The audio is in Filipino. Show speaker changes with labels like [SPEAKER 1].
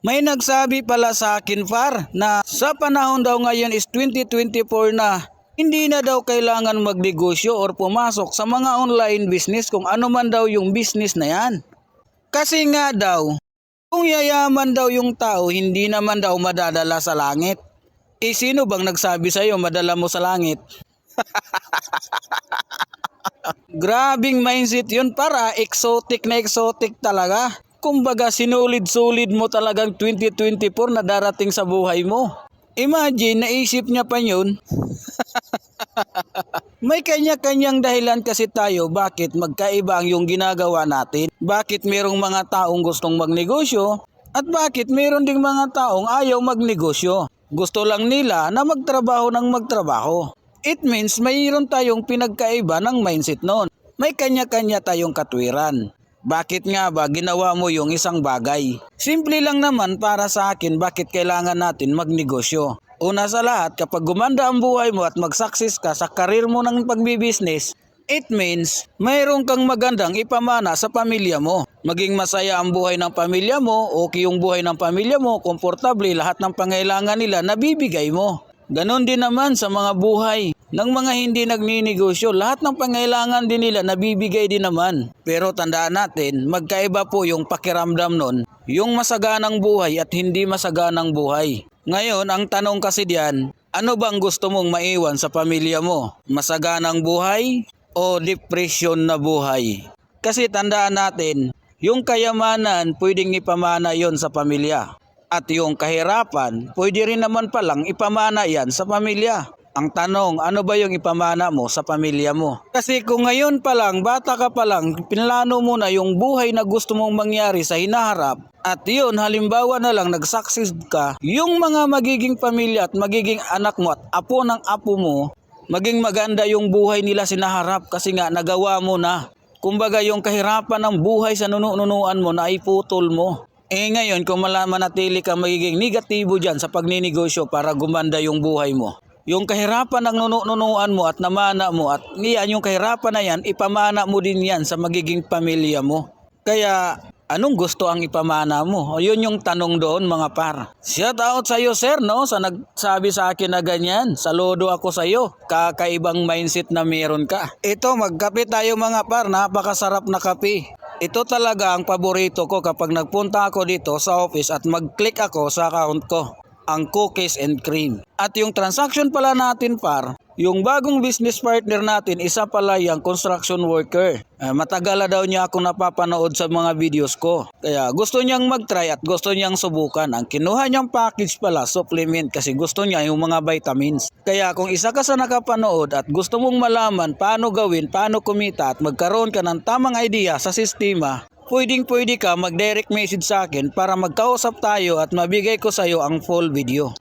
[SPEAKER 1] May nagsabi pala sa akin far na sa panahon daw ngayon is 2024 na hindi na daw kailangan magnegosyo or pumasok sa mga online business kung ano man daw yung business na yan. Kasi nga daw, kung yayaman daw yung tao, hindi naman daw madadala sa langit. Eh sino bang nagsabi sa'yo madala mo sa langit? Grabing mindset yun para exotic na exotic talaga. Kumbaga sinulid-sulid mo talagang 2024 na darating sa buhay mo. Imagine, naisip niya pa yun. May kanya-kanyang dahilan kasi tayo bakit magkaiba ang yung ginagawa natin. Bakit merong mga taong gustong magnegosyo at bakit meron ding mga taong ayaw magnegosyo. Gusto lang nila na magtrabaho ng magtrabaho. It means mayroon tayong pinagkaiba ng mindset noon. May kanya-kanya tayong katwiran. Bakit nga ba ginawa mo yung isang bagay? Simple lang naman para sa akin bakit kailangan natin magnegosyo. Una sa lahat, kapag gumanda ang buhay mo at mag-success ka sa karir mo ng pagbibisnes, it means mayroon kang magandang ipamana sa pamilya mo. Maging masaya ang buhay ng pamilya mo, okay yung buhay ng pamilya mo, komportable, lahat ng pangailangan nila nabibigay mo. Ganon din naman sa mga buhay ng mga hindi nagninegosyo. Lahat ng pangailangan din nila nabibigay din naman. Pero tandaan natin, magkaiba po yung pakiramdam nun, yung masaganang buhay at hindi masaganang buhay. Ngayon, ang tanong kasi diyan, ano bang gusto mong maiwan sa pamilya mo? Masaganang buhay o depression na buhay? Kasi tandaan natin, yung kayamanan pwedeng ipamana yon sa pamilya. At yung kahirapan, pwede rin naman palang ipamana yan sa pamilya. Ang tanong, ano ba yung ipamana mo sa pamilya mo? Kasi kung ngayon pa lang, bata ka pa lang, pinlano mo na yung buhay na gusto mong mangyari sa hinaharap, at yun, halimbawa na lang nag-succeed ka, yung mga magiging pamilya at magiging anak mo at apo ng apo mo, maging maganda yung buhay nila sinaharap kasi nga nagawa mo na. Kumbaga yung kahirapan ng buhay sa nununuan mo na iputol mo. Eh ngayon, kung malaman natili ka magiging negatibo dyan sa pagninegosyo para gumanda yung buhay mo. Yung kahirapan ng nununuan mo at namana mo at niyan yung kahirapan na yan, ipamana mo din yan sa magiging pamilya mo. Kaya anong gusto ang ipamana mo? O yun yung tanong doon mga par. Shout out sa iyo sir no sa nagsabi sa akin na ganyan. Saludo ako sa iyo. Kakaibang mindset na meron ka. Ito magkape tayo mga par, napakasarap na kape. Ito talaga ang paborito ko kapag nagpunta ako dito sa office at mag-click ako sa account ko ang cookies and cream. At yung transaction pala natin par, yung bagong business partner natin, isa pala yung construction worker. Eh, matagal daw niya ako napapanood sa mga videos ko. Kaya gusto niyang mag-try at gusto niyang subukan. Ang kinuha niyang package pala, supplement kasi gusto niya yung mga vitamins. Kaya kung isa ka sa nakapanood at gusto mong malaman paano gawin, paano kumita at magkaroon ka ng tamang idea sa sistema, pwedeng pwede ka mag-direct message sa akin para magkausap tayo at mabigay ko sa iyo ang full video.